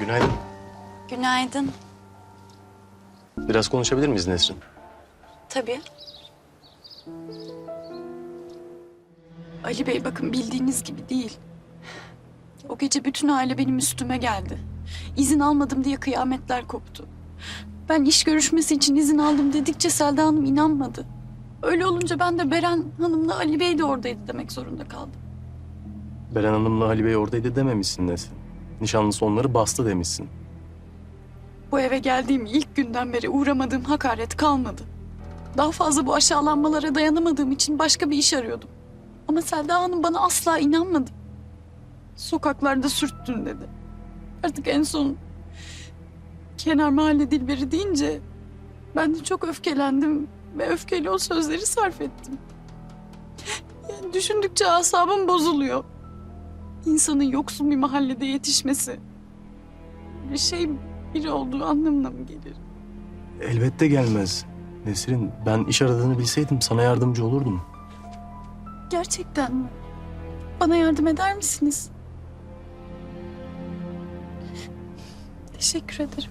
Günaydın. Günaydın. Biraz konuşabilir miyiz Nesrin? Tabii. Ali Bey bakın bildiğiniz gibi değil. O gece bütün aile benim üstüme geldi. İzin almadım diye kıyametler koptu. Ben iş görüşmesi için izin aldım dedikçe Selda Hanım inanmadı. Öyle olunca ben de Beren Hanım'la Ali Bey de oradaydı demek zorunda kaldım. Beren Hanım'la Ali Bey oradaydı dememişsin Nesrin. Nişanlısı onları bastı demişsin. Bu eve geldiğim ilk günden beri uğramadığım hakaret kalmadı. Daha fazla bu aşağılanmalara dayanamadığım için başka bir iş arıyordum. Ama Selda Hanım bana asla inanmadı. Sokaklarda sürttün dedi. Artık en son kenar mahalle dilberi deyince ben de çok öfkelendim ve öfkeyle o sözleri sarf ettim. Yani düşündükçe asabım bozuluyor. İnsanın yoksul bir mahallede yetişmesi bir şey biri olduğu anlamına mı gelir? Elbette gelmez. Nesrin ben iş aradığını bilseydim sana yardımcı olurdum. Gerçekten mi? Bana yardım eder misiniz? Teşekkür ederim.